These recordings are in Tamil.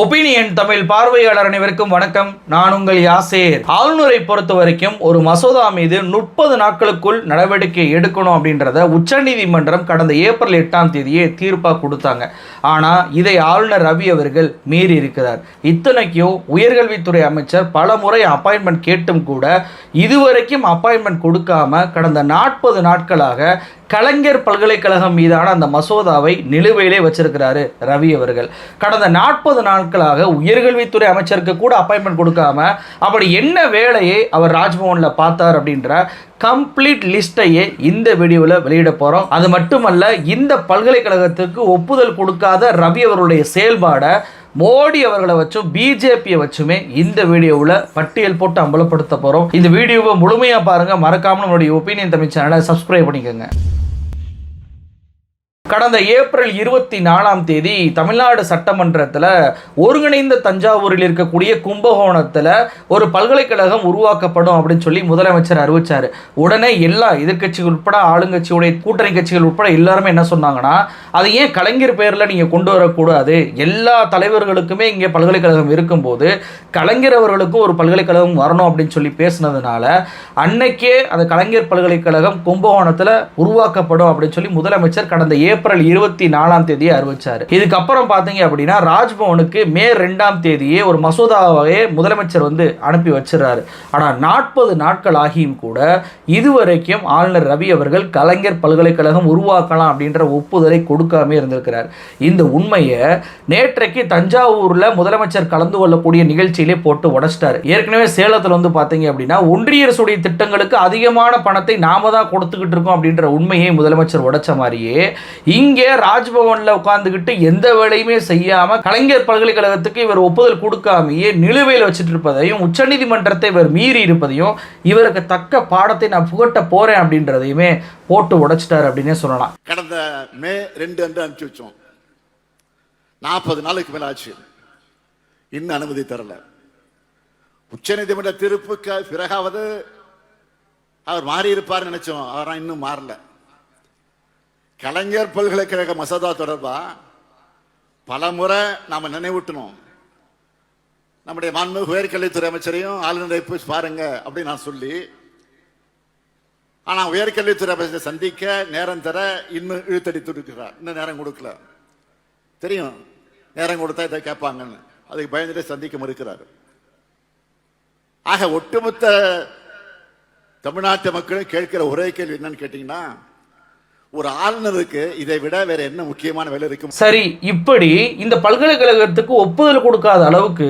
ஒப்பீனியன் தமிழ் பார்வையாளர் அனைவருக்கும் வணக்கம். நான் உங்கள் யாசேர். ஆளுநரை பொறுத்த வரைக்கும் ஒரு மசோதா மீது முப்பது நாட்களுக்குள் நடவடிக்கை எடுக்கணும் அப்படின்றத உச்சநீதிமன்றம் கடந்த ஏப்ரல் எட்டாம் தேதியே தீர்ப்பாக கொடுத்தாங்க. ஆனால் இதை ஆளுநர் ரவி அவர்கள் மீறி இருக்கிறார். இத்தனைக்கும் உயர்கல்வித்துறை அமைச்சர் பல முறை அப்பாயின்மெண்ட் கேட்டும் கூட இதுவரைக்கும் அப்பாயின்மெண்ட் கொடுக்காம கடந்த நாற்பது நாட்களாக கலைஞர் பல்கலைக்கழகம் மீதான அந்த மசோதாவை நிலுவையிலே வச்சிருக்கிறாரு ரவி அவர்கள். கடந்த நாற்பது நாட்களாக உயர்கல்வித்துறை அமைச்சருக்கு கூட அப்பாயின்மெண்ட் கொடுக்காம அப்படி என்ன வேலையை அவர் ராஜ்பவனில் பார்த்தார் அப்படின்ற கம்ப்ளீட் லிஸ்ட்டையே இந்த வீடியோவில் வெளியிட போகிறோம் அது மட்டுமல்ல இந்த பல்கலைக்கழகத்துக்கு ஒப்புதல் கொடுக்காத ரவி அவருடைய செயல்பாடை மோடி அவர்களை வச்சும் பிஜேபியை வச்சுமே இந்த வீடியோவில் பட்டியல் போட்டு அம்பலப்படுத்த போகிறோம் இந்த வீடியோவை முழுமையாக பாருங்கள் மறக்காமல் நம்மளுடைய ஒப்பீனியன் தமிழ் சேனலை சப்ஸ்கிரைப் பண்ணிக்கோங்க. கடந்த ஏப்ரல் இருபத்தி நாலாம் தேதி தமிழ்நாடு சட்டமன்றத்தில் ஒருங்கிணைந்த தஞ்சாவூரில் இருக்கக்கூடிய கும்பகோணத்தில் ஒரு பல்கலைக்கழகம் உருவாக்கப்படும் அப்படின்னு சொல்லி முதலமைச்சர் அறிவித்தார் உடனே எல்லா எதிர்க்கட்சிகள் உட்பட ஆளுங்கட்சியுடைய கூட்டணி கட்சிகள் உட்பட எல்லாருமே என்ன சொன்னாங்கன்னா அது ஏன் கலைஞர் பேரில் நீங்கள் கொண்டு வரக்கூடாது? எல்லா தலைவர்களுக்குமே இங்கே பல்கலைக்கழகம் இருக்கும்போது கலைஞர் அவர்களுக்கும் ஒரு பல்கலைக்கழகம் வரணும் அப்படின்னு சொல்லி பேசினதுனால அன்னைக்கே அந்த கலைஞர் பல்கலைக்கழகம் கும்பகோணத்தில் உருவாக்கப்படும் அப்படின்னு சொல்லி முதலமைச்சர் கடந்த ஏப்ரல் ஏப்ரல் இருபத்தி நாலாம் தேதியை அறிவிச்சார். இதுக்கப்புறம் பார்த்தீங்க அப்படின்னா ராஜ்பவனுக்கு மே ரெண்டாம் தேதியே ஒரு மசோதாவே முதலமைச்சர் வந்து அனுப்பி வச்சிடறாரு. ஆனால் நாற்பது நாட்கள் ஆகியும் கூட இதுவரைக்கும் ஆளுநர் ரவி அவர்கள் கலைஞர் பல்கலைக்கழகம் உருவாக்கலாம் அப்படின்ற ஒப்புதலை கொடுக்காம இருந்திருக்கிறார். இந்த உண்மையை நேற்றைக்கு தஞ்சாவூரில் முதலமைச்சர் கலந்து கொள்ளக்கூடிய நிகழ்ச்சியிலே போட்டு உடச்சிட்டார். ஏற்கனவே சேலத்தில் வந்து பார்த்தீங்க அப்படின்னா ஒன்றிய அரசுடைய திட்டங்களுக்கு அதிகமான பணத்தை நாம தான் கொடுத்துக்கிட்டு இருக்கோம் அப்படின்ற உண்மையை முதலமைச்சர் உடைச்ச மாதிரியே இங்கே ராஜ்பவனில் உட்கார்ந்துக்கிட்டு எந்த வேலையுமே செய்யாம கலைஞர் பல்கலைக்கழகத்துக்கு இவர் ஒப்புதல் கொடுக்காமையே நிலுவையில் வச்சுட்டு இருப்பதையும் உச்சநீதிமன்றத்தை இவர் மீறி இருப்பதையும் இவருக்கு தக்க பாடத்தை நான் புகட்ட போறேன் அப்படின்றதையுமே போட்டு உடைச்சிட்டார் அப்படின்னே சொல்லலாம். கடந்த மே ரெண்டு அன்று அனுப்பிச்சு வச்சோம். நாற்பது நாளுக்கு மேல ஆச்சு. இன்னும் அனுமதி தரல. உச்சநீதிமன்ற தீர்ப்புக்கு பிறகாவது அவர் மாறி இருப்பார் நினைச்சோம். அவரான் இன்னும் மாறல. கலைஞர் பல்கலைக்கழக மசோதா தொடர்பா? பல முறை நாம நினைவூட்டணும். நம்முடைய மாண்புமிகு உயர்கல்வித்துறை அமைச்சரையும் ஆளுநரை போய் பாருங்க அப்படின்னு நான் சொல்லி ஆனா உயர்கல்வித்துறை அமைச்சரை சந்திக்க நேரம் தர இன்னும் இழுத்தடித்து இருக்கிறார் இன்னும் நேரம் கொடுக்கல. தெரியும் நேரம் கொடுத்தா இதை கேட்பாங்கன்னு. அதுக்கு பயந்துட்டு சந்திக்க மறுக்கிறார். ஆக ஒட்டுமொத்த தமிழ்நாட்டு மக்களும் கேட்கிற ஒரே கேள்வி என்னன்னு கேட்டீங்கன்னா ஒரு ஆளுநருக்கு இதை விட வேற என்ன முக்கியமான வேலை இருக்கும்? சரி இப்படி இந்த பல்கலைக்கழகத்துக்கு ஒப்புதல் கொடுக்காத அளவுக்கு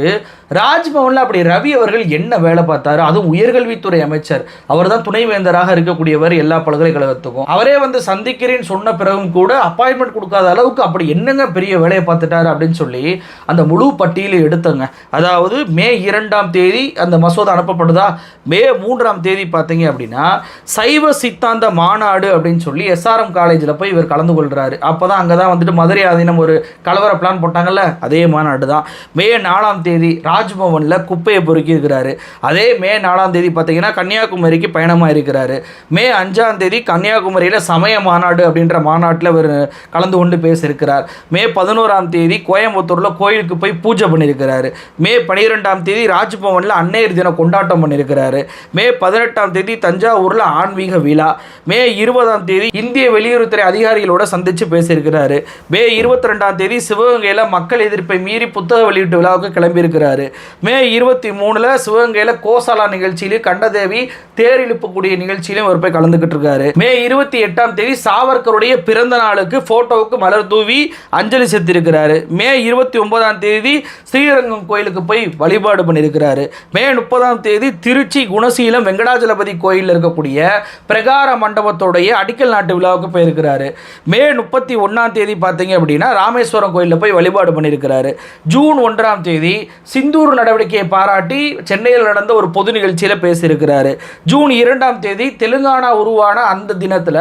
ராஜ்பவன்ல அப்படி ரவி அவர்கள் என்ன வேலை பார்த்தாரு? அதுவும் உயர்கல்வித்துறை அமைச்சர். அவர் தான் துணைவேந்தராக இருக்கக்கூடியவர் எல்லா பல்கலைக்கழகத்துக்கும். அவரே வந்து சந்திக்கிறேன்னு சொன்ன பிறகும் கூட அப்பாயின்மெண்ட் கொடுக்காத அளவுக்கு அப்படி என்னங்க பெரிய வேலையை பார்த்துட்டாரு அப்படின்னு சொல்லி அந்த முழு பட்டியலை எடுத்தங்க. அதாவது மே இரண்டாம் தேதி அந்த மசோதா அனுப்பப்படுதா? மே மூன்றாம் தேதி பார்த்தீங்க அப்படின்னா சைவ சித்தாந்த மாநாடு அப்படின்னு சொல்லி எஸ்ஆர்எம் காலேஜில் போய் இவர் கலந்து கொள்கிறாரு அப்போ தான் அங்கே தான் வந்துட்டு மதுரை ஆதீனம் ஒரு கலவர பிளான் போட்டாங்கல்ல? அதே மாநாடு தான். மே நாலாம் தேதி ராஜ்பவனில் குப்பையை பொறுக்கி இருக்கிறாரு. அதே மே நாலாம் தேதி பார்த்தீங்கன்னா கன்னியாகுமரிக்கு பயணமாக இருக்கிறாரு மே அஞ்சாம் தேதி கன்னியாகுமரியில் சமய மாநாடு அப்படின்ற மாநாட்டில் இவர் கலந்து கொண்டு பேசியிருக்கிறார். மே பதினோராம் தேதி கோயம்புத்தூரில் கோயிலுக்கு போய் பூஜை பண்ணியிருக்கிறாரு. மே பனிரெண்டாம் தேதி ராஜ்பவனில் அன்னையர் தினம் கொண்டாட்டம் பண்ணியிருக்கிறாரு. மே பதினெட்டாம் தேதி தஞ்சாவூரில் ஆன்மீக விழா. மே இருபதாம் தேதி இந்திய வெளியுறவுத்துறை அதிகாரிகளோட சந்தித்து பேசியிருக்கிறாரு. மே இருபத்தி ரெண்டாம் தேதி சிவகங்கையில் மக்கள் எதிர்ப்பை மீறி புத்தக வெளியீட்டு விழாவுக்கு கிளம்பியிருக்கிறாரு. மே இருபத்தி மூணில் சிவகங்கையில் கோசாலா நிகழ்ச்சியிலும் கண்டதேவி தேர் இழுப்பக்கூடிய நிகழ்ச்சியிலும் அவர் போய் கலந்துக்கிட்டு இருக்காரு. மே இருபத்தி எட்டாம் தேதி சாவர்கருடைய பிறந்த நாளுக்கு போட்டோவுக்கு மலர் தூவி அஞ்சலி செலுத்தியிருக்கிறாரு. மே இருபத்தி ஒன்பதாம் தேதி ஸ்ரீரங்கம் கோயிலுக்கு போய் வழிபாடு பண்ணியிருக்கிறாரு. மே முப்பதாம் தேதி திருச்சி குணசீலம் வெங்கடாஜலபதி கோயிலில் இருக்கக்கூடிய பிரகார மண்டபத்தோடைய அடிக்கல் நாட்டு விழாவுக்கு போயிருக்கிறாரு. மே முப்பத்தி ஒன்றாம் தேதி பார்த்தீங்க அப்படின்னா ராமேஸ்வரம் கோயிலில் போய் வழிபாடு பண்ணியிருக்கிறாரு. ஜூன் ஒன்றாம் தேதி சிந்தூர் நடவடிக்கையை பாராட்டி சென்னையில் நடந்த ஒரு பொது நிகழ்ச்சியில் பேசியிருக்கிறாரு. ஜூன் இரண்டாம் தேதி தெலுங்கானா உருவான அந்த தினத்தில்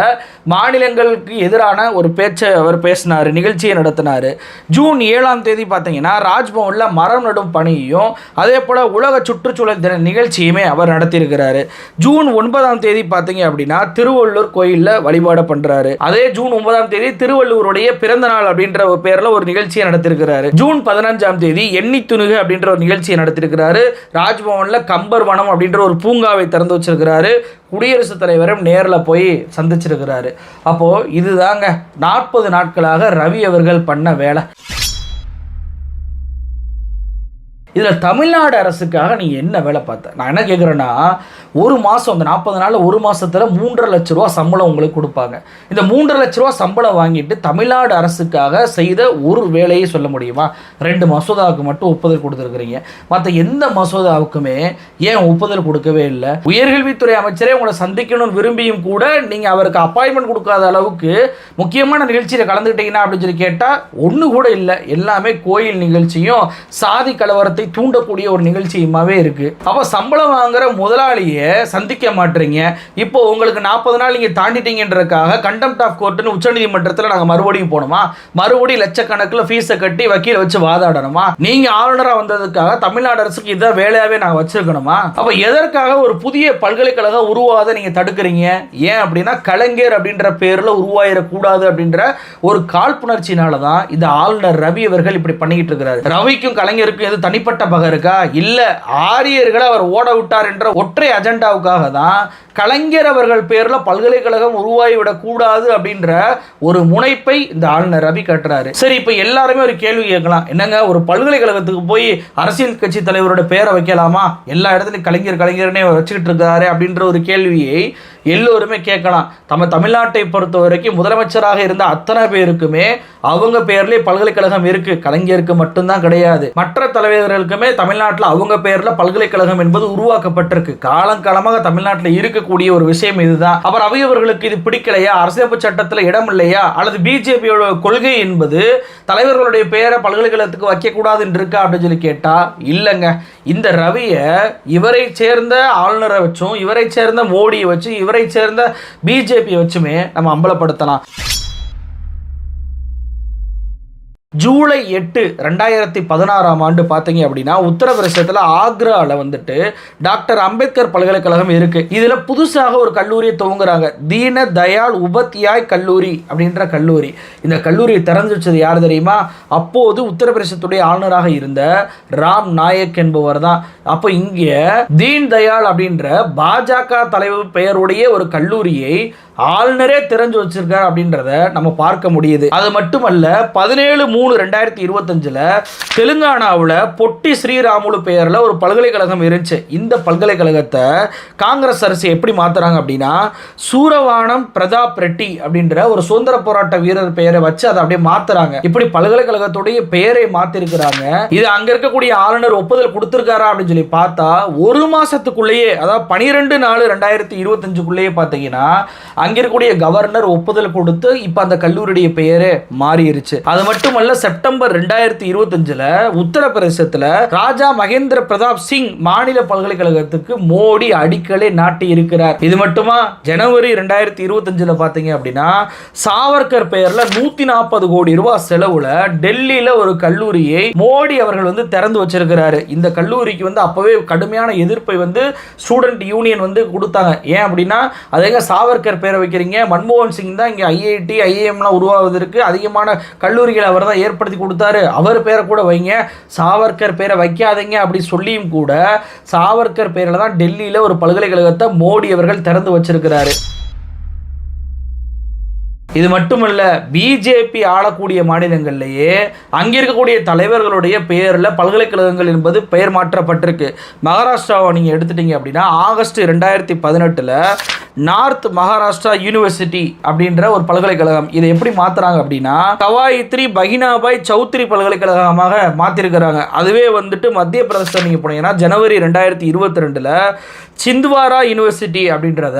மாநிலங்களுக்கு எதிரான ஒரு பேச்சை அவர் பேசினார் நிகழ்ச்சியை நடத்தினார். ஜூன் ஏழாம் தேதி பார்த்தீங்கன்னா ராஜ்பவனில் மரம் நடும் பணியையும் அதே போல் உலக சுற்றுச்சூழல் தின நிகழ்ச்சியுமே அவர் நடத்தியிருக்கிறாரு. ஜூன் ஒன்பதாம் தேதி பார்த்தீங்க அப்படின்னா திருவள்ளூர் கோயிலில் வழிபாடு பண்ணுறாரு நடத்திருக்கிறாரு. அதே ஜூன் ஒன்பதாம் தேதி திருவள்ளுவருடைய பிறந்த நாள் அப்படின்ற ஒரு பேர்ல ஒரு நிகழ்ச்சியை நடத்திருக்கிறாரு. ஜூன் பதினஞ்சாம் தேதி எண்ணி துணுகு அப்படின்ற ஒரு நிகழ்ச்சியை நடத்திருக்கிறாரு. ராஜ்பவன்ல கம்பர் வனம் அப்படின்ற ஒரு பூங்காவை திறந்து வச்சிருக்கிறாரு. குடியரசுத் தலைவரும் நேரில் போய் சந்திச்சிருக்கிறாரு. அப்போ இதுதாங்க நாற்பது நாட்களாக ரவி அவர்கள் பண்ண வேலை. இதில் தமிழ்நாடு அரசுக்காக நீங்கள் என்ன வேலை பார்த்த? நான் என்ன கேட்குறேன்னா ஒரு மாதம் அந்த நாற்பது நாளில் ஒரு மாதத்தில் மூன்றரை லட்ச ரூபா சம்பளம் உங்களுக்கு கொடுப்பாங்க. இந்த மூன்றரை லட்ச ரூபா சம்பளம் வாங்கிட்டு தமிழ்நாடு அரசுக்காக செய்த ஒரு வேலையை சொல்ல முடியுமா? ரெண்டு மசோதாவுக்கு மட்டும் ஒப்புதல் கொடுத்துருக்குறீங்க. மற்ற எந்த மசோதாவுக்குமே ஏன் ஒப்புதல் கொடுக்கவே இல்லை? உயர்கல்வித்துறை அமைச்சரே உங்களை சந்திக்கணும்னு விரும்பியும் கூட நீங்கள் அவருக்கு அப்பாயின்மெண்ட் கொடுக்காத அளவுக்கு முக்கியமான நிகழ்ச்சியில் கலந்துக்கிட்டீங்கன்னா அப்படின்னு சொல்லி கேட்டால் ஒன்று கூட இல்லை. எல்லாமே கோயில் நிகழ்ச்சியும் சாதி கலவரத்தை தூண்டக்கூடிய ஒரு நிகழ்ச்சியுமாவே இருக்கு. அப்போ சம்பளம் வாங்குற முதலாளியை சந்திக்க மாட்டீங்க. இப்போ உங்களுக்கு நாற்பது நாள் நீங்கள் தாண்டிட்டீங்கன்றக்காக கண்டெம்ட் ஆஃப் கோர்ட்டுன்னு உச்சநீதிமன்றத்தில் நாங்கள் மறுபடியும் போகணுமா? மறுபடியும் லட்சக்கணக்கில் ஃபீஸை கட்டி வக்கீல வச்சு வாதாடணுமா? நீங்கள் ஆளுநராக வந்ததுக்காக தமிழ்நாடு அரசுக்கு இதை வேலையாகவே நாங்கள் வச்சிருக்கணுமா? அப்போ எதற்காக ஒரு புதிய பல்கலைக்கழகம் உருவாத நீங்கள் தடுக்கிறீங்க? ஏன் அப்படின்னா கலைஞர் அப்படின்ற பேரில் உருவாயிடக்கூடாது அப்படின்ற ஒரு காழ்ப்புணர்ச்சினால தான் இந்த ஆளுநர் ரவி அவர்கள் இப்படி பண்ணிக்கிட்டு இருக்கிறார். ரவிக்கும் கலைஞருக்கும் எது தனிப்பட்ட பகருக்கா? இல்லை ஆரியர்களை அவர் ஓட விட்டார் என்ற ஒற்றை அஜெண்டாவுக்காக தான் கலைஞர் அவர்கள் பேர்ல பல்கலைக்கழகம் உருவாகி விடக்கூடாது அப்படின்ற ஒரு முனைப்பை இந்த ஆளுநர் ரவி கட்டுறாரு. சரி இப்போ எல்லாருமே ஒரு கேள்வி கேட்கலாம். என்னங்க ஒரு பல்கலைக்கழகத்துக்கு போய் அரசியல் கட்சி தலைவரோட பேரை வைக்கலாமா? எல்லா இடத்துலையும் கலைஞர் கலைஞர்னே வச்சுக்கிட்டு இருக்காரு அப்படின்ற ஒரு கேள்வியை எல்லோருமே கேட்கலாம். நம்ம தமிழ்நாட்டை பொறுத்த வரைக்கும் முதலமைச்சராக இருந்த அத்தனை பேருக்குமே அவங்க பேர்லேயே பல்கலைக்கழகம் இருக்கு. கலைஞருக்கு மட்டும்தான் கிடையாது. மற்ற தலைவர்களுக்குமே தமிழ்நாட்டில் அவங்க பேரில் பல்கலைக்கழகம் என்பது உருவாக்கப்பட்டிருக்கு. காலங்காலமாக தமிழ்நாட்டில் இருக்கக்கூடிய ஒரு விஷயம் இதுதான். அப்புறம் அவையவர்களுக்கு இது பிடிக்கலையா? அரசியலமைப்பு சட்டத்தில் இடம் இல்லையா? அல்லது பிஜேபியோட கொள்கை என்பது தலைவர்களுடைய பெயரை பல்கலைக்கழகத்துக்கு வைக்கக்கூடாது என்று இருக்கா அப்படின்னு சொல்லி கேட்டால் இல்லைங்க. இந்த ரவியை இவரை சேர்ந்த ஆளுநரை வச்சும் இவரை சேர்ந்த மோடியை வச்சு இவரை சேர்ந்த பிஜேபியை வச்சுமே நம்ம அம்பலப்படுத்தலாம். ஜூலை எட்டு ரெண்டாயிரத்தி பதினாறாம் ஆண்டு பார்த்தீங்க அப்படின்னா உத்தரப்பிரதேசத்தில் ஆக்ராவில் வந்துட்டு டாக்டர் அம்பேத்கர் பல்கலைக்கழகம் இருக்கு. இதில் புதுசாக ஒரு கல்லூரியை துவங்குறாங்க. தீன தயாள் உபத்யாய் கல்லூரி அப்படின்ற கல்லூரி. இந்த கல்லூரியை திறந்து வச்சது யார் தெரியுமா? அப்போது உத்தரப்பிரதேசத்துடைய ஆளுநராக இருந்த ராம் நாயக் என்பவர் தான். அப்போ இங்கே தீன் தயாள் அப்படின்ற பாஜக தலைவர் பெயருடைய ஒரு கல்லூரியை ஆளுநரே திறந்து வச்சிருக்கார் அப்படின்றத நம்ம பார்க்க முடியுது. அது மட்டுமல்ல பதினேழு மூணு ரெண்டாயிரத்தி இருபத்தஞ்சில் தெலுங்கானாவில் பொட்டி ஸ்ரீராமுலு பெயரில் ஒரு பல்கலைக்கழகம் இருந்துச்சு. இந்த பல்கலைக்கழகத்தை காங்கிரஸ் அரசு எப்படி மாத்துறாங்க அப்படின்னா சூரவானம் பிரதாப் ரெட்டி அப்படின்ற ஒரு சுதந்திர போராட்ட வீரர் பெயரை வச்சு அதை அப்படியே மாத்துறாங்க. இப்படி பல்கலைக்கழகத்துடைய பெயரை மாத்திருக்கிறாங்க. இது அங்க இருக்கக்கூடிய ஆளுநர் ஒப்புதல் கொடுத்துருக்காரா அப்படின்னு சொல்லி பார்த்தா ஒரு மாசத்துக்குள்ளேயே அதாவது பனிரெண்டு நாலு ரெண்டாயிரத்தி இருபத்தஞ்சுக்குள்ளேயே பார்த்தீங்கன்னா அங்க இருக்கக்கூடிய கவர்னர் ஒப்புதல் கொடுத்து இப்போ அந்த கல்லூரியுடைய பெயரே மாறிடுச்சு அது மட்டுமல்ல செப்டம்பர் ரெண்டாயிரத்தி இருபத்தஞ்சுல உத்தரப்பிரதேசத்துல ராஜா மகேந்திர பிரதாப் சிங் மாநில பல்கலைக்கழகத்துக்கு மோடி அடிக்கலை நாட்டி இருக்கிறார். இது மட்டுமா? ஜனவரி ரெண்டாயிரத்தி இருபத்தஞ்சுல பாத்தீங்க அப்படின்னா சாவர்கர் பெயர்ல நூத்தி நாற்பது கோடி ரூபாய் செலவுல டெல்லியில ஒரு கல்லூரியை மோடி அவர்கள் வந்து திறந்து வச்சிருக்கிறாரு. இந்த கல்லூரிக்கு வந்து அப்பவே கடுமையான எதிர்ப்பை வந்து ஸ்டூடெண்ட் யூனியன் வந்து கொடுத்தாங்க. ஏன் அப்படின்னா அதேங்க சாவர்கர் பெயரை வைக்கிறீங்க? மன்மோகன் சிங் தான் இங்கே ஐஐடி ஐஏஎம்லாம் உருவாவதற்கு அதிகமான கல்லூரிகள் அவர் தான் ஏற்படுத்தி கொடுத்தாரு. அவர் பேரை கூட வைங்க. சாவர்கர் பேரை வைக்காதீங்க அப்படி சொல்லியும் கூட சாவர்கர் பேரில் தான் டெல்லியில் ஒரு பல்கலைக்கழகத்தை மோடி அவர்கள் திறந்து வச்சிருக்கிறாரு. இது மட்டுமல்ல பிஜேபி ஆளக்கூடிய மாநிலங்கள்லேயே அங்கே இருக்கக்கூடிய தலைவர்களுடைய பெயரில் பல்கலைக்கழகங்கள் என்பது பெயர் மாற்றப்பட்டிருக்கு. மகாராஷ்டிராவை நீங்கள் எடுத்துட்டீங்க அப்படின்னா ஆகஸ்ட் ரெண்டாயிரத்தி பதினெட்டில் நார்த் மகாராஷ்டிரா யூனிவர்சிட்டி அப்படின்ற ஒரு பல்கலைக்கழகம். இதை எப்படி மாற்றுறாங்க அப்படின்னா கவாயத்ரி பகினாபாய் சௌத்ரி பல்கலைக்கழகமாக மாற்றிருக்கிறாங்க அதுவே வந்துட்டு மத்திய பிரதேசம் நீங்கள் போனீங்கன்னா ஜனவரி ரெண்டாயிரத்தி இருபத்தி ரெண்டில் சிந்த்வாரா யூனிவர்சிட்டி அப்படின்றத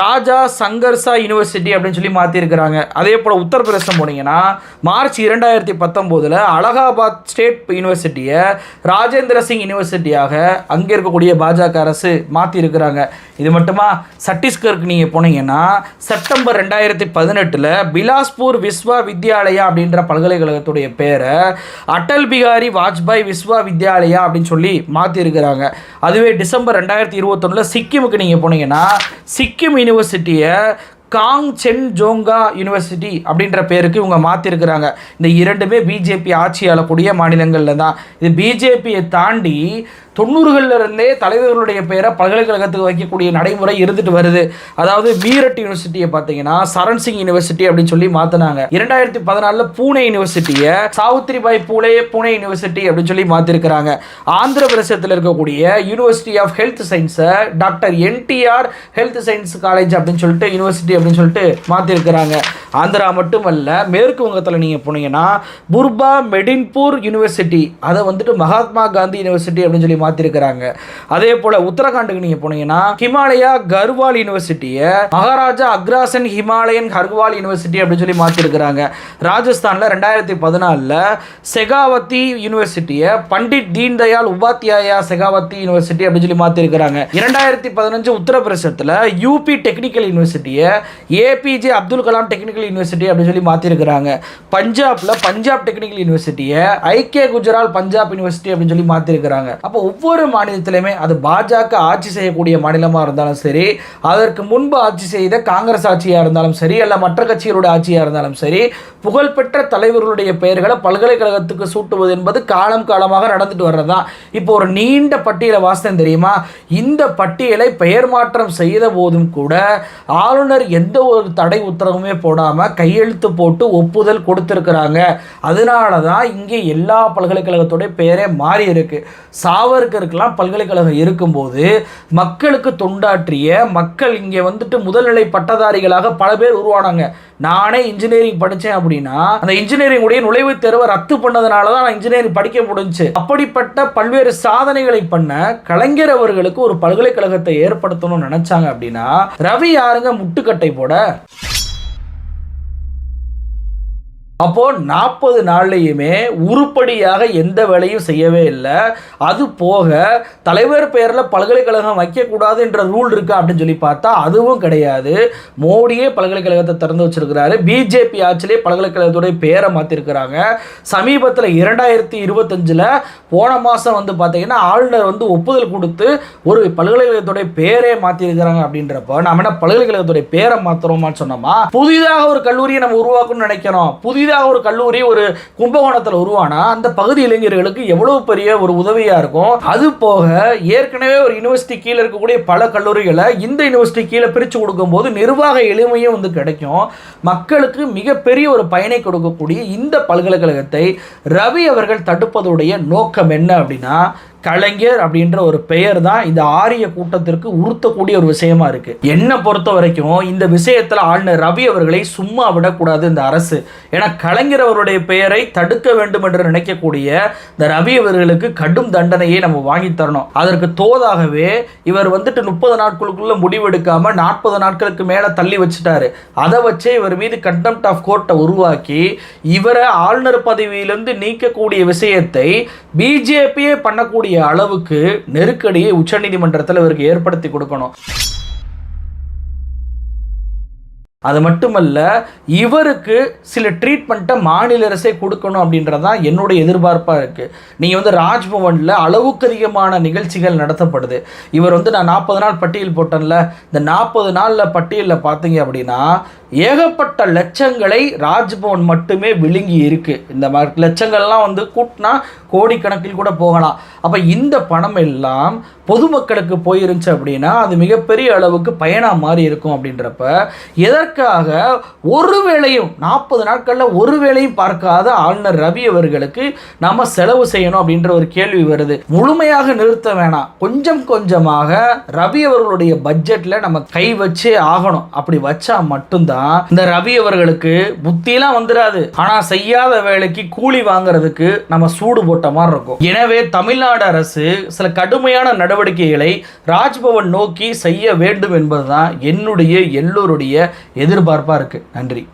ராஜா சங்கர்சா யூனிவர்சிட்டி அப்படின்னு சொல்லி மாற்றிருக்கிறாங்க அதே போல் உத்தரப்பிரதேசம் போனீங்கன்னா மார்ச் இரண்டாயிரத்தி பத்தொம்போதில் அலகாபாத் ஸ்டேட் யூனிவர்சிட்டியை ராஜேந்திர சிங் யூனிவர்சிட்டியாக அங்கே இருக்கக்கூடிய பாஜக அரசு மாற்றிருக்கிறாங்க இது மட்டுமா? சத்தீஸ்கருக்கு நீங்கள் போனீங்கன்னா செப்டம்பர் ரெண்டாயிரத்தி பதினெட்டில் பிலாஸ்பூர் விஸ்வா வித்யாலயா அப்படின்ற பல்கலைக்கழகத்துடைய பேரை அடல் பிகாரி வாஜ்பாய் விஸ்வா வித்யாலயா அப்படின்னு சொல்லி மாற்றிருக்கிறாங்க அதுவே டிசம்பர் ரெண்டாயிரத்தி இருபத்தொன்னில் சிக்கிமுக்கு நீங்கள் போனீங்கன்னா சிக்கிம் யூனிவர்சிட்டியை காங் சென் ஜோங்கா யூனிவர்சிட்டி அப்படின்ற பேருக்கு இவங்க மாற்றிருக்கிறாங்க இந்த இரண்டுமே பிஜேபி ஆட்சி ஆளக்கூடிய மாநிலங்களில் தான் இது பிஜேபியை தாண்டி தொண்ணூறுகளில் இருந்தே தலைவர்களுடைய பெயரை பல்கலைக்கழகத்துக்கு வைக்கக்கூடிய நடைமுறை இருந்துட்டு வருது. அதாவது மீரட் யூனிவர்சிட்டியை பார்த்தீங்கன்னா சரண் சிங் யூனிவர்சிட்டி அப்படின்னு சொல்லி மாற்றினாங்க இரண்டாயிரத்தி பதினாலில் பூனே யூனிவர்சிட்டியை சாவித்ரிபாய் பூலே பூனே யூனிவர்சிட்டி அப்படின்னு சொல்லி மாற்றிருக்கிறாங்க ஆந்திர பிரதேசத்தில் இருக்கக்கூடிய யூனிவர்சிட்டி ஆஃப் ஹெல்த் சயின்ஸை doctor NTR health science college அப்படின்னு சொல்லிட்டு யூனிவர்சிட்டி அப்படின்னு சொல்லிட்டு மாற்றிருக்கிறாங்க ஆந்திரா மட்டுமல்ல மேற்கு வங்கத்தில் நீங்கள் போனீங்கன்னா புர்பா மெடின்பூர் யூனிவர்சிட்டி அதை வந்துட்டு மகாத்மா காந்தி யூனிவர்சிட்டி அப்படின்னு சொல்லி மாற்றிருக்கிறாங்க அதே போல் உத்தரகாண்டுக்கு நீங்கள் போனீங்கன்னா ஹிமாலயா கர்வால் யூனிவர்சிட்டியை மகாராஜா அக்ராசன் ஹிமாலயன் கர்வால் யூனிவர்சிட்டி அப்படின்னு சொல்லி மாற்றிருக்கிறாங்க ராஜஸ்தானில் ரெண்டாயிரத்தி பதினாலில் செகாவத்தி யூனிவர்சிட்டியை பண்டிட் தீன் தயாள் உபாத்யாயா செகாவதி யூனிவர்சிட்டி அப்படின்னு சொல்லி மாற்றிருக்கிறாங்க இரண்டாயிரத்தி பதினஞ்சு உத்தரப்பிரதேசத்தில் UP technical யூனிவர்சிட்டியை APJ Abdul Kalam technical university அப்படின்னு சொல்லி மாற்றிருக்கிறாங்க பஞ்சாப்ல பஞ்சாப் டெக்னிக்கல் யூனிவர்சிட்டியை ஐக்கிய குஜரால் பஞ்சாப் யூனிவர்சிட்டி அப்படின்னு சொல்லி மாற்றிருக்கிறாங்க அப்போ ஒவ்வொரு மாநிலத்திலையுமே அது பாஜக ஆட்சி செய்யக்கூடிய மாநிலமாக இருந்தாலும் சரி அதற்கு முன்பு ஆட்சி செய்த காங்கிரஸ் ஆட்சியாக இருந்தாலும் சரி அல்ல மற்ற கட்சிகளுடைய ஆட்சியாக இருந்தாலும் சரி புகழ்பெற்ற தலைவர்களுடைய பெயர்களை பல்கலைக்கழகத்துக்கு சூட்டுவது என்பது காலம் காலமாக நடந்துட்டு வர்றதுதான். இப்போ ஒரு நீண்ட பட்டியலை வாசித்தேன் தெரியுமா? இந்த பட்டியலை பெயர் மாற்றம் செய்த போதும் கூட ஆளுநர் எந்த ஒரு தடை உத்தரவுமே போடாமல் கையெழுத்து போட்டு ஒப்புதல் கொடுத்துருக்குறாங்க. அதனால தான் இங்கே எல்லா பல்கலைக்கழகத்துடைய பெயரே மாறி இருக்கு சாவர்கருக்கெல்லாம் பல்கலைக்கழகம் இருக்கும்போது மக்களுக்கு தொண்டாற்றிய மக்கள் இங்கே வந்துட்டு முதல்நிலை பட்டதாரிகளாக பல பேர் உருவானாங்க. நானே இன்ஜினியரிங் படித்தேன் அப்படின்னா அந்த இன்ஜினியரிங் உடைய நுழைவுத் தேர்வை ரத்து பண்ணதுனால தான் நான் இன்ஜினியரிங் படிக்க முடிஞ்சு அப்படிப்பட்ட பல்வேறு சாதனைகளை பண்ண கலைஞர் அவர்களுக்கு ஒரு பல்கலைக்கழகத்தை ஏற்படுத்தணும்னு நினைச்சாங்க அப்படின்னா ரவி யாருங்க? முட்டுக்கட்டை போட. அப்போ நாற்பது நாள்லையுமே உருப்படியாக எந்த வேலையும் செய்யவே இல்லை. அது போக தலைவர் பெயரில் பல்கலைக்கழகம் வைக்கக்கூடாது என்ற ரூல் இருக்கா அப்படின்னு சொல்லி பார்த்தா அதுவும் கிடையாது. மோடியே பல்கலைக்கழகத்தை திறந்து வச்சிருக்கிறாரு. பிஜேபி ஆட்சியிலே பல்கலைக்கழகத்துடைய பேரை மாற்றிருக்கிறாங்க சமீபத்தில் இரண்டாயிரத்தி இருபத்தஞ்சில் போன மாதம் வந்து பார்த்தீங்கன்னா ஆளுநர் வந்து ஒப்புதல் கொடுத்து ஒரு பல்கலைக்கழகத்துடைய பேரே மாற்றிருக்கிறாங்க அப்படின்றப்ப நம்ம என்ன பல்கலைக்கழகத்துடைய பேரை மாற்றுறோமான்னு சொன்னோமா? புதிதாக ஒரு கல்லூரியை நம்ம உருவாக்கணும்னு நினைக்கிறோம் புதிதாக ஒரு கல்லூரி ஒரு கும்பகோணத்தில் உருவானா அந்த பகுதி இளைஞர்களுக்கு எவ்வளவு பெரிய ஒரு உதவியாக இருக்கும்? அது போக ஏற்கனவே ஒரு யூனிவர்சிட்டி கீழே இருக்கக்கூடிய பல கல்லூரிகளை இந்த யூனிவர்சிட்டி கீழே பிரித்து கொடுக்கும்போது நிர்வாக எளிமையும் வந்து கிடைக்கும். மக்களுக்கு மிகப்பெரிய ஒரு பயனை கொடுக்கக்கூடிய இந்த பல்கலைக்கழகத்தை ரவி அவர்கள் தடுப்பதுடைய நோக்கம் என்ன அப்படின்னா கலைஞர் அப்படின்ற ஒரு பெயர் தான் இந்த ஆரிய கூட்டத்திற்கு உறுத்தக்கூடிய ஒரு விஷயமா இருக்கு. என்னை பொறுத்த வரைக்கும் இந்த விஷயத்தில் ஆளுநர் ரவி அவர்களை சும்மா விடக்கூடாது இந்த அரசு. ஏன்னா கலைஞர் அவருடைய பெயரை தடுக்க வேண்டும் என்று நினைக்கக்கூடிய இந்த ரவி அவர்களுக்கு கடும் தண்டனையை நம்ம வாங்கி தரணும். அதற்கு தோதாகவே இவர் வந்துட்டு முப்பது நாட்களுக்குள்ள முடிவெடுக்காம நாற்பது நாட்களுக்கு மேலே தள்ளி வச்சுட்டாரு. அதை வச்சே இவர் மீது கண்டெம்ட் ஆஃப் கோர்ட்டை உருவாக்கி இவரை ஆளுநர் பதவியிலிருந்து நீக்கக்கூடிய விஷயத்தை பிஜேபியே பண்ணக்கூடிய அளவுக்கு நெருக்கடியை உச்சநீதிமன்றத்தில் இவருக்கு ஏற்படுத்தி கொடுக்கணும். அது மட்டுமல்ல இவருக்கு சில ட்ரீட்மெண்ட்டை மாநில அரசே கொடுக்கணும் அப்படின்றதான் என்னுடைய எதிர்பார்ப்பாக இருக்குது நீங்கள் வந்து ராஜ்பவனில் அளவுக்கு அதிகமான நிகழ்ச்சிகள் நடத்தப்படுது. இவர் வந்து நான் நாற்பது நாள் பட்டியல் போட்டேன்ல. இந்த நாற்பது நாளில் பட்டியலில் பார்த்தீங்க அப்படின்னா ஏகப்பட்ட லட்சங்களை ராஜ்பவன் மட்டுமே விழுங்கி இருக்குது இந்த மாதிரி லட்சங்கள்லாம் வந்து கூட்டினா கோடிக்கணக்கில் கூட போகலாம். அப்போ இந்த பணம் எல்லாம் பொதுமக்களுக்கு போயிருந்துச்சு அப்படின்னா அது மிகப்பெரிய அளவுக்கு பயனாக மாறி இருக்கும் அப்படின்றப்ப எதற்காக ஒரு வேளையும் நாற்பது நாட்களில் ஒரு வேளையும் பார்க்காத ஆளுநர் ரவி அவர்களுக்கு நம்ம செலவு செய்யணும் அப்படின்ற ஒரு கேள்வி வருது. முழுமையாக நிறுத்த வேணாம். கொஞ்சம் கொஞ்சமாக ரவி அவர்களுடைய பட்ஜெட்டில் நம்ம கை வச்சே ஆகணும். அப்படி வச்சா மட்டும்தான் இந்த ரவி அவர்களுக்கு புத்தியெல்லாம் வந்துடாது ஆனா செய்யாத வேலைக்கு கூலி வாங்குறதுக்கு நம்ம சூடு போட்ட மாதிரி இருக்கும். எனவே தமிழ்நாடு அரசு சில கடுமையான நடவடிக்கைகளை ராஜ்பவன் நோக்கி செய்ய வேண்டும் என்பதுதான் என்னுடைய எல்லோருடைய எதிர்பார்ப்பா இருக்கு. நன்றி.